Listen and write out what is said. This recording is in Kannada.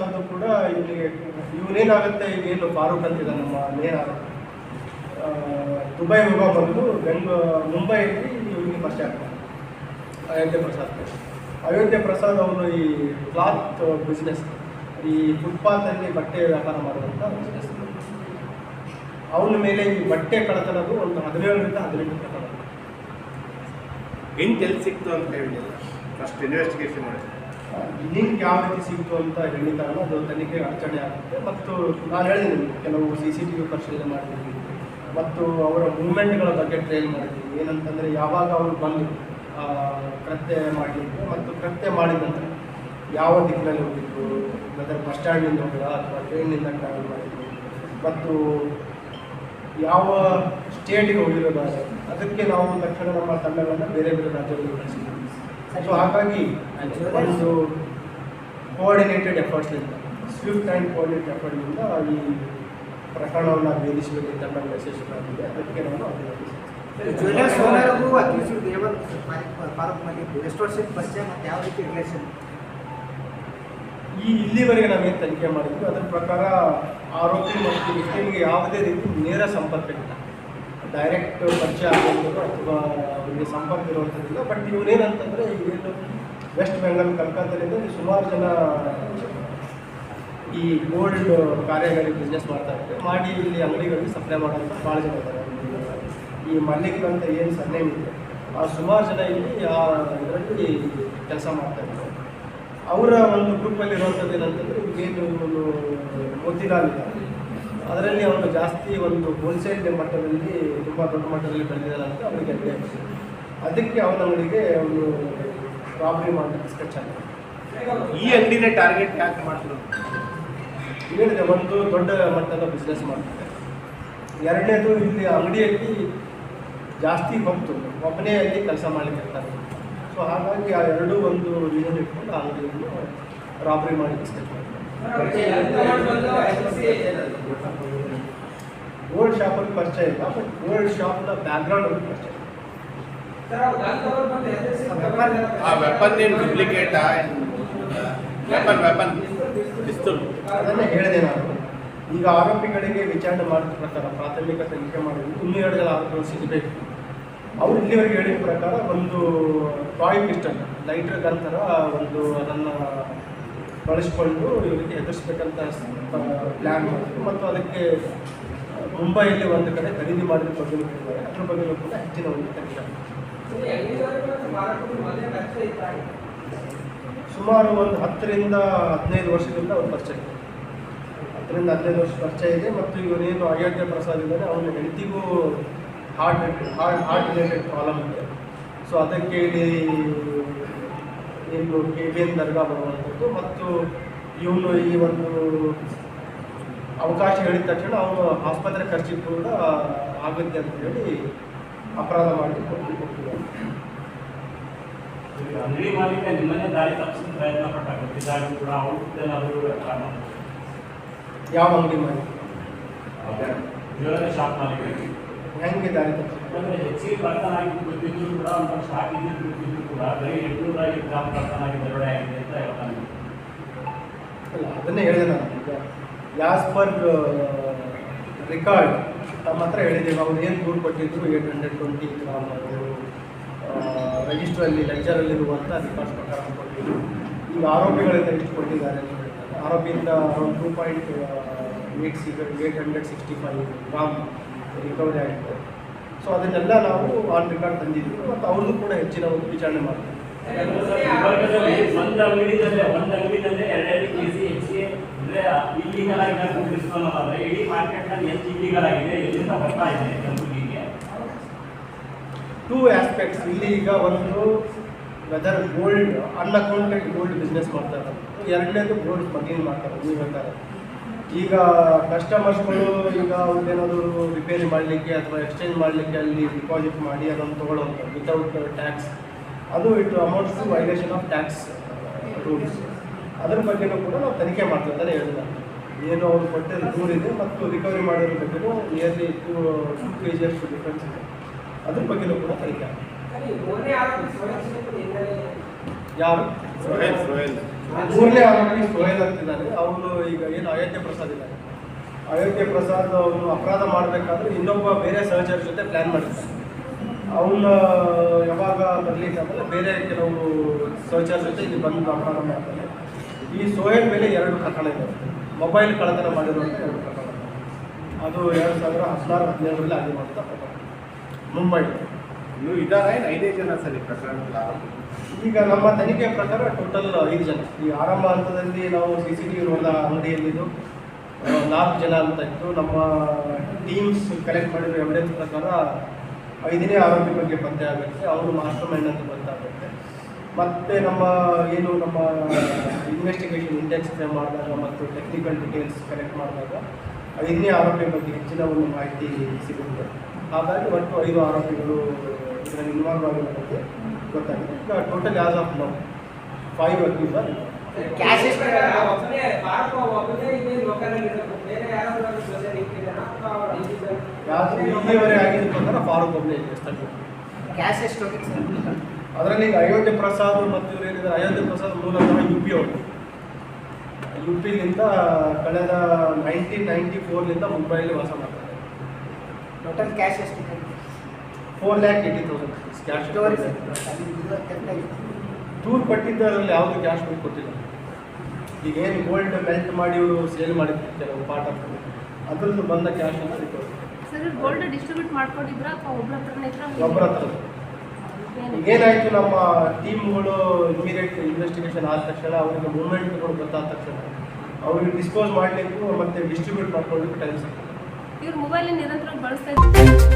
ಪ್ರಸಾದ್ ಕೂಡ ಇಲ್ಲಿ ಇವನೇನಾಗುತ್ತೆ ಏನು ಫಾರೂಕ್ ಅಂತಿದೆ ನಮ್ಮ ನೇರ ದುಬೈ ಹೋಗೋ ಬಂದು ಬೆಂಗಳೂರು ಮುಂಬೈಯಲ್ಲಿ ಇವನಿಗೆ ಪರಿಚಯ ಆಗ್ತಾನೆ ಅಯೋಧ್ಯೆ ಪ್ರಸಾದ್ ಅಯೋಧ್ಯೆ ಪ್ರಸಾದ್ ಅವನು ಈ ಕ್ಲಾತ್ ಬಿಸ್ನೆಸ್ ಈ ಫುಟ್ಪಾತಲ್ಲಿ ಬಟ್ಟೆ ವ್ಯಾಪಾರ ಮಾಡುವಂಥ ಬಿಸ್ನೆಸ್ ಅವನ ಮೇಲೆ ಈ ಬಟ್ಟೆ ಕಳತನದು ಒಂದು ಹದಿನೇಳರಿಂದ ಹದಿನೆಂಟು ಪ್ರಕರಣ. ಏನು ಎಲ್ಲಿ ಸಿಕ್ತು ಅಂತ ಹೇಳಿಲ್ಲ ಫಸ್ಟ್ ಇನ್ವೆಸ್ಟಿಗೇಷನ್ ಮಾಡಿ ಲಿಂಕ್ ಯಾವ ರೀತಿ ಸಿಕ್ತು ಅಂತ ಹೇಳಿದಾಗ ಅದು ತನಿಖೆ ಅಡಚಣೆ ಆಗುತ್ತೆ. ಮತ್ತು ನಾನು ಹೇಳಿದ್ದೀನಿ, ಕೆಲವು ಸಿ ಸಿ ಟಿ ವಿ ಪರಿಶೀಲನೆ ಮಾಡಿದ್ದೀವಿ. ಮತ್ತು ಅವರ ಮೂಮೆಂಟ್ಗಳ ಬಗ್ಗೆ ಟ್ರೈನ್ ಮಾಡಿದ್ದೀವಿ. ಏನಂತಂದರೆ ಯಾವಾಗ ಅವರು ಬಂದು ಕೃತ್ಯ ಮಾಡಲಿಕ್ಕೆ ಮತ್ತು ಕೃತ್ಯ ಮಾಡಿದ ನಂತರ ಯಾವ ದಿಕ್ಕಿನಲ್ಲಿ ಹೋಗಿದ್ರು ಅಂದರೆ ಬಸ್ ಸ್ಟ್ಯಾಂಡಿಂದ ಹೋಗಿದ ಅಥವಾ ಟ್ರೈನಿಂದ ಟ್ರಾವೆಲ್ ಮಾಡಿದ್ರು. ಮತ್ತು ಯಾವ ಸ್ಟೇಟಿಗೆ ಹೋಗಿರೋದಾದ್ರೆ, ಅದಕ್ಕೆ ನಾವು ತಕ್ಷಣ ನಮ್ಮ ತಂಡಗಳನ್ನು ಬೇರೆ ಬೇರೆ ರಾಜ್ಯಗಳಿಗೆ ಕಳಿಸಿದ್ದೀವಿ. ಸೊ ಹಾಗಾಗಿ ಒಂದು ಕೋಆರ್ಡಿನೇಟೆಡ್ ಎಫರ್ಟ್ಸ್ನಿಂದ ಸ್ವಿಫ್ಟ್ ಆ್ಯಂಡ್ ಕೋಆರ್ಡಿನೇಟ್ ಎಫರ್ಟ್ನಿಂದ ಈ ಪ್ರಕರಣವನ್ನು ಭೇದಿಸುವಲ್ಲಿ ಮೆಸೇಜ್ ಯಶಸ್ವಿಯಾಗಿದೆ ಅದಕ್ಕೆ ನಾನು ಅಭಿನಂದಿಸ್ತೇನೆ ಜ್ಯುವೆಲರ್ಸ್ ಓನರ್ಗೂ ಅಕ್ಯೂಸ್ಡ್ ದೇವನ್ ಫಾರೂಕ್ ಮಲ್ಲಿಕ್ ಎಷ್ಟು ವರ್ಷದ ಪರಿಚಯ ಮತ್ತು ಯಾವ ರೀತಿ ರಿಲೇಷನ್ ಈ ಇಲ್ಲಿವರೆಗೆ ನಾವೇನು ತನಿಖೆ ಮಾಡಿದ್ವಿ ಅದರ ಪ್ರಕಾರ ಆರೋಪಿ ಮತ್ತು ವಿಕ್ಟಿಮ್ಗೆ ಯಾವುದೇ ರೀತಿ ನೇರ ಸಂಪರ್ಕ ಇಲ್ಲ ಡೈರೆಕ್ಟ್ ಪರಿಚಯ ಆಗುವಂಥದ್ದು ಅಥವಾ ಅವರಿಗೆ ಸಂಪರ್ಕ ಇರುವಂಥದ್ದಿಲ್ಲ ಬಟ್ ಇವರೇನಂತಂದರೆ ಇವರೇನು ವೆಸ್ಟ್ ಬೆಂಗಾಲ್ ಕಲ್ಕತ್ತಾದಿಂದ ಸುಮಾರು ಜನ ಈ ಗೋಲ್ಡ್ ಕಾರ್ಯಗಳಿಗೆ ಬಿಸ್ನೆಸ್ ಮಾಡ್ತಾ ಇದ್ದಾರೆ. ಮಾಡಿ ಇಲ್ಲಿ ಅಂಗಡಿಗಳಿಗೆ ಸಪ್ಲೈ ಮಾಡೋದು ಭಾಳ ಜನ ಇದ್ದಾರೆ. ಈ ಮಲ್ಲಿಕ್ ಏನು ಸರ್ನೇಮ್ ಇದೆ ಆ ಸುಮಾರು ಜನ ಇಲ್ಲಿ ಆ ಇದರಲ್ಲಿ ಕೆಲಸ ಮಾಡ್ತಾ ಇದ್ದಾರೆ. ಅವರ ಒಂದು ಗ್ರೂಪಲ್ಲಿ ಇರುವಂಥದ್ದು ಏನಂತಂದರೆ ಏನು ಒಂದು ಮೋತಿಲಾಲ್ ಅದರಲ್ಲಿ ಅವನು ಜಾಸ್ತಿ ಒಂದು ಹೋಲ್ಸೇಲ್ ಮಟ್ಟದಲ್ಲಿ ತುಂಬ ದೊಡ್ಡ ಮಟ್ಟದಲ್ಲಿ ಬೆಳೆದಿದ್ದಾನೆ ಅಂತ ಅವನಿಗೆ ಅಡ್ಡಿ ಅದಕ್ಕೆ ಅವನ ಅಂಗಡಿಗೆ ಒಂದು ಪ್ರಾಬ್ಲಮ್ ಅಂತ ಸ್ಕೆಚ್ ಆಗ್ತದೆ ಈ ಅಂಗಡಿನೇ ಟಾರ್ಗೆಟ್ ಯಾಕೆ ಮಾಡ್ತಾರೆ ಹೇಳಿದೆ ಒಂದು ದೊಡ್ಡ ಮಟ್ಟದ ಬಿಸ್ನೆಸ್ ಮಾಡ್ತಾರೆ. ಎರಡನೇದು ಇಲ್ಲಿ ಅಂಗಡಿಯಲ್ಲಿ ಜಾಸ್ತಿ ಬಂತು. ಒಬ್ಬನೇ ಅಲ್ಲಿ ಕೆಲಸ ಮಾಡಲಿಕ್ಕೆ ಇರ್ತಾರೆ. ಸೊ ಹಾಗಾಗಿ ಆ ಎರಡೂ ಒಂದು ರೀಸನ್ ಇಟ್ಕೊಂಡು ಆ ಅಂಗಡಿಯನ್ನು ರಾಬರಿ ಮಾಡಿ ಓಲ್ಡ್ ಶಾಪ್ ಗೋಲ್ಡ್ ಶಾಪಲ್ಲಿ ಪರಿಚಯ ಇಲ್ಲ ಬಟ್ ಗೋಲ್ಡ್ ಶಾಪ್ನ ಬ್ಯಾಕ್ಗ್ರೌಂಡ್ ಅವ್ರಿಗೆ ಪರಿಚಯ. ಆ ವೆಪನ್ ಏನು ಡೂಪ್ಲಿಕೇಟಾ ವೆಪನ್ ವೆಪನ್ ಪಿಸ್ತೂಲ್. ಅದನ್ನೇ ಹೇಳಿದೆ ನಾನು. ಈಗ ಆರೋಪಿಗಳಿಗೆ ವಿಚಾರಣೆ ಮಾಡಿದ ಪ್ರಕಾರ ಪ್ರಾಥಮಿಕ ತನಿಖೆ ಮಾಡಿದ್ರು. ಇನ್ನೂ ಎರಡು ಜನ ಆರೋಪಿಗಳು ಸಿಗಬೇಕು. ಅವ್ರು ಇಲ್ಲಿವರೆಗೆ ಹೇಳಿದ ಪ್ರಕಾರ ಒಂದು ಟಾಯ್ ಪಿಸ್ಟಲ್ ಲೈಟರ್ ಗನ್ ಥರ ಒಂದು ಅದನ್ನು ಬಳಸಿಕೊಂಡು ಇವರಿಗೆ ಎದುರಿಸ್ಬೇಕಂತ ಪ್ಲ್ಯಾನ್ ಮಾಡಿದ್ರು. ಮತ್ತು ಅದಕ್ಕೆ ಮುಂಬೈಯಲ್ಲಿ ಒಂದು ಕಡೆ ಖರೀದಿ ಮಾಡಿದ ಬಗ್ಗೆ ಅದ್ರ ಬಗ್ಗೆಯೂ ಕೂಡ ಹೆಚ್ಚಿನ ಒಂದು ಆಗಿದೆ. ಸುಮಾರು ಒಂದು ಹತ್ತರಿಂದ ಹದಿನೈದು ವರ್ಷದಿಂದ ಒಂದು ಪರಿಚಯ ಇದೆ. ಹತ್ತರಿಂದ ಹದಿನೈದು ವರ್ಷ ಪರಿಚಯ ಇದೆ ಮತ್ತು ಇವನೇನು ಅಯೋಧ್ಯೆ ಪ್ರಸಾದ್ ಇದ್ದಾರೆ, ಅವನ ಹೆಂಡತಿಗೂ heart heart heart related problem ಇದೆ. ಸೊ ಅದಕ್ಕೆ ಇಲ್ಲಿ ಏನು ಕೆ ಎನ್ ದರ್ಗಾ ಬರುವಂಥದ್ದು ಮತ್ತು ಇವನು ಈ ಒಂದು ಅವಕಾಶ ಹೇಳಿದ ತಕ್ಷಣ ಅವನು ಆಸ್ಪತ್ರೆ ಖರ್ಚಿಗೆ ಕೂಡ ಆಗುತ್ತೆ ಅಂತ ಹೇಳಿ ಅಪರಾಧ ಮಾಡಿ ಕೊಟ್ಟು ಕೊಟ್ಟಿದ್ದಾನೆ ಈಗ ಅಂಗಡಿ ಮಾಲೀಕ ನಿಮ್ಮನ್ನೇ ದಾರಿ ತಪ್ಪಿಸಿದ ಪ್ರಯತ್ನ ಪಟ್ಟಾಗುತ್ತೆ ಗೊತ್ತಿದ್ದಾಗ ಕೂಡ ಅವ್ರದ್ದೇನಾದರೂ ಯಾವ ಅಂಗಡಿ ಮಾಡಿ ಜ್ಯುವೆಲರಿ ಶಾಪ್ ಮಾಲೀಕ ಹೆಂಗೆ ದಾರಿ ತಪ್ಪಿಸಿ ಯಾಕಂದ್ರೆ ಹೆಚ್ಚಿಗೆ ಕಳ್ತನಾಗಿದ್ದು ಗೊತ್ತಿದ್ರು ಕೂಡ ಒಂದು ಲಕ್ಷ ಹಾಕಿದ್ದು ಗೊತ್ತಿದ್ರು ಕೂಡ ಬರೀ ಎಂಟುನೂರ ಐದು ಗ್ರಾಮ್ ಆಗಿ ದರೋಡೆ ಆಗಿದೆ ಅಂತ ಹೇಳ್ತಾನೆ ಅದನ್ನೇ ಹೇಳಿದೆ ನಾನು. ಯಾಸ್ ಪರ್ ರೆಕಾರ್ಡ್ ತಮ್ಮ ಹತ್ರ ಹೇಳಿದ್ದೀವಿ ಅವ್ರು ಏನು ದೂರು ಕೊಟ್ಟಿದ್ರು? ಏಟ್ ಹಂಡ್ರೆಡ್ ಟ್ವೆಂಟಿ ಗ್ರಾಮ್ ಅವರು ರಿಜಿಸ್ಟ್ರಲ್ಲಿ ಲೆಕ್ಚರಲ್ಲಿರುವಂಥ ರಿಕಾರ್ಡ್ಸ್ ಪ್ರಕಾರ ಕೊಟ್ಟಿದ್ರು. ಈಗ ಆರೋಪಿಗಳಿಂದ ಎಷ್ಟು ಕೊಟ್ಟಿದ್ದಾರೆ ಆರೋಪಿಯಿಂದ ಅರೌಂಡ್ ಟೂ ಪಾಯಿಂಟ್ ಏಟ್ ಸಿಗ eight hundred sixty five gram recovery ಆಗಿದೆ. ಸೊ ಅದನ್ನೆಲ್ಲ ನಾವು ಆನ್ ರೆಕಾರ್ಡ್ ತಂದಿದ್ದೀವಿ ಮತ್ತು ಅವ್ರದ್ದು ಕೂಡ ಹೆಚ್ಚಿನ ಒಂದು ವಿಚಾರಣೆ ಕಲಬುರಗಿಗೆ ಟೂ ಆಸ್ಪೆಕ್ಟ್ಸ್ ಇಲ್ಲಿ ಈಗ ಒಂದು whether gold unaccounted gold business ಮಾಡ್ತಾರೆ ಎರಡನೇದು ಗೋಲ್ಡ್ ಸ್ಮಗ್ಲಿಂಗ್ ಮಾಡ್ತಾರೆ ನೀವು ಹೇಳ್ತಾರೆ ಈಗ ಕಸ್ಟಮರ್ಸ್ಗಳು ಈಗ ಅವ್ರದ್ದೇನಾದರೂ ರಿಪೇರಿ ಮಾಡಲಿಕ್ಕೆ ಅಥವಾ ಎಕ್ಸ್ಚೇಂಜ್ ಮಾಡಲಿಕ್ಕೆ ಅಲ್ಲಿ ಡಿಪಾಸಿಟ್ ಮಾಡಿ ಅದನ್ನು ತೊಗೊಳ್ಳೋದು ವಿತೌಟ್ ಟ್ಯಾಕ್ಸ್ ಅದು it amounts violation of tax rules ಅದ್ರ ಬಗ್ಗೆನೂ ಕೂಡ ನಾವು ತನಿಖೆ ಮಾಡ್ತೇವೆ ಇದ್ದಾರೆ ಹೇಳಿಲ್ಲ ಏನು ಅವ್ರು ಕೊಟ್ಟಿರೋ ದೂರಿದೆ ಮತ್ತು ರಿಕವರಿ ಮಾಡಿರೋ ಬಗ್ಗೆನೂ nearly two two K G ಅಷ್ಟು ಡಿಫ್ರೆನ್ಸ್ ಇದೆ. ಅದ್ರ ಬಗ್ಗೆನೂ ಕೂಡ ತನಿಖೆ ಯಾರು? ಮೂರನೇ ಆರೋಪಿ ಸೋಹೆಲ್ ಅಂತಿದ್ದಾರೆ. ಅವನು ಈಗ ಏನು ಅಯೋಧ್ಯೆ ಪ್ರಸಾದ್ ಇದ್ದಾರೆ ಅಯೋಧ್ಯೆ ಪ್ರಸಾದ್ ಅವನು ಅಪರಾಧ ಮಾಡಬೇಕಾದ್ರೆ ಇನ್ನೊಬ್ಬ ಬೇರೆ ಸಹಚರ ಜೊತೆ ಪ್ಲ್ಯಾನ್ ಮಾಡಿರ್ತಾನೆ. ಅವನ, ಯಾವಾಗ ಬರ್ಲಿಕ್ಕೆ ಆಮೇಲೆ ಬೇರೆ ಕೆಲವು ಸಹಚರ ಜೊತೆ ಇಲ್ಲಿ ಬಂದು ಅಪರಾಧ ಮಾಡ್ತಾರೆ. ಈ ಸೋಹೇಲ್ ಮೇಲೆ ಎರಡು ಪ್ರಕರಣ ಇದೆ. ಮೊಬೈಲ್ ಕಳ್ಳತನ ಮಾಡಿರುವಂಥ ಎರಡು ಪ್ರಕರಣ. ಅದು ಎರಡು ಸಾವಿರ ಹದಿನಾರು, ಹದಿನೇಳರಲ್ಲಿ ಆಗಿರುವಂಥ ಪ್ರಕರಣ. ಮುಂಬೈ. ಇನ್ನು ಇದ್ದಾರೆ ಐದೇ ಜನ ಸರಿ ಪ್ರಕರಣದಲ್ಲಿ ಆರೋಪಿ ಈಗ ನಮ್ಮ ತನಿಖೆ ಪ್ರಕಾರ ಟೋಟಲ್ ಐದು ಜನ. ಈ ಆರಂಭ ಹಂತದಲ್ಲಿ ನಾವು ಸಿ ಸಿ ಟಿ ವಿ ನೋಡಿದ ಅಂಗಡಿಯಲ್ಲಿದ್ದು ನಾಲ್ಕು ಜನ ಅಂತ ಇತ್ತು. ನಮ್ಮ ಟೀಮ್ಸ್ ಕಲೆಕ್ಟ್ ಮಾಡಿರೋ ಎವಿಡೆನ್ಸ್ ಪ್ರಕಾರ ಐದನೇ ಆರೋಪಿ ಬಗ್ಗೆ ಪತ್ತೆ ಆಗುತ್ತೆ. ಅವರು ಮಾಸ್ಟರ್ ಮೈಂಡ್ ಅಂತ ಗೊತ್ತಾಗುತ್ತೆ. ಮತ್ತು ನಮ್ಮ, ಏನು ನಮ್ಮ ಇನ್ವೆಸ್ಟಿಗೇಷನ್ ಇಂಟೆನ್ಸಿಫೈ ಮಾಡಿದಾಗ ಮತ್ತು ಟೆಕ್ನಿಕಲ್ ಡೀಟೇಲ್ಸ್ ಕಲೆಕ್ಟ್ ಮಾಡಿದಾಗ ಐದನೇ ಆರೋಪಿ ಬಗ್ಗೆ ಹೆಚ್ಚಿನ ಒಂದು ಮಾಹಿತಿ ಸಿಗುತ್ತೆ. ಹಾಗಾಗಿ ಒಟ್ಟು ಐದು ಆರೋಪಿಗಳು ಇದರಲ್ಲಿ ಇನ್ವಾಲ್ವ್ ಆಗಿರೋ ಬಗ್ಗೆ ಗೊತ್ತಾಗಿದೆ ಈಗ total as of now five accused are cash ಎಷ್ಟು ಯಾರು ಇಲ್ಲಿಯವರೆಗೆ ಆಗಿದ್ದ ಪ್ರಕಾರ ಫಾರೂಕ್ ಒಬ್ಬನೇ ಇದೆ ಸ್ಥಳೀಯ ಕ್ಯಾಶ್ ಎಷ್ಟು ಹೋಗಿತ್ತು ಸರ್? ಅದರಲ್ಲಿ ಈಗ ಅಯೋಧ್ಯೆ ಪ್ರಸಾದ್ ಮತ್ತು ಇವರು ಏನಿದ್ದಾರೆ ಅಯೋಧ್ಯೆ ಪ್ರಸಾದ್ ಮೂಲತಃ ಯು ಪಿ ಅವರು. ಯು ಪಿಲಿಂದ ಕಳೆದ ನೈನ್ಟೀನ್ ನೈಂಟಿ ಫೋರ್ಲಿಂದ ಮುಂಬೈಲಿ ವಾಸ ಮಾಡ್ತಾರೆ. ಟೋಟಲ್ ಕ್ಯಾಶ್ ಎಷ್ಟು? Four lakh eighty thousand rupees cash tour ಕೊಟ್ಟಿದ್ದರಲ್ಲಿ ಯಾವುದು ಕ್ಯಾಶ್ ಬಿಲ್ ಕೊಟ್ಟಿಲ್ಲ. ಈಗ ಏನು ಗೋಲ್ಡ್ ಮೆಲ್ಟ್ ಮಾಡಿ ಇವರು ಸೇಲ್ ಮಾಡಿದ್ರು ಕೆಲವು ಪಾರ್ಟ್ ಆಫ್ ಅದ್ರದ್ದು ಬಂದ ಕ್ಯಾಶ್ ಅಂತ ರಿಪೋರ್ಟ್ ಸರ್ ಗೋಲ್ಡ್ ಡಿಸ್ಟ್ರಿಬ್ಯೂಟ್ ಮಾಡ್ಕೊಂಡಿದ್ರಾ ಒಬ್ಬರ ಹತ್ರ. ಈಗೇನಾಯಿತು ನಮ್ಮ ಟೀಮ್ಗಳು ಇಮಿಡಿಯೇಟ್ ಇನ್ವೆಸ್ಟಿಗೇಷನ್ ಆದ ತಕ್ಷಣ ಅವರಿಗೆ ಮೂವ್ಮೆಂಟ್ಗಳು ಗೊತ್ತಾದ ತಕ್ಷಣ ಅವ್ರಿಗೆ ಡಿಸ್ಪೋಸ್ ಮಾಡಲಿಕ್ಕೂ ಮತ್ತೆ ಡಿಸ್ಟ್ರಿಬ್ಯೂಟ್ ಮಾಡ್ಕೊಳ್ಳಿಕ್ಕೂ ಟೈಮ್ ಸಿಗ್ತದೆ. ಇವ್ರು ಮೊಬೈಲ್ ನಿರಂತರ ಬಳಸ್ತಾ ಇದ್ರು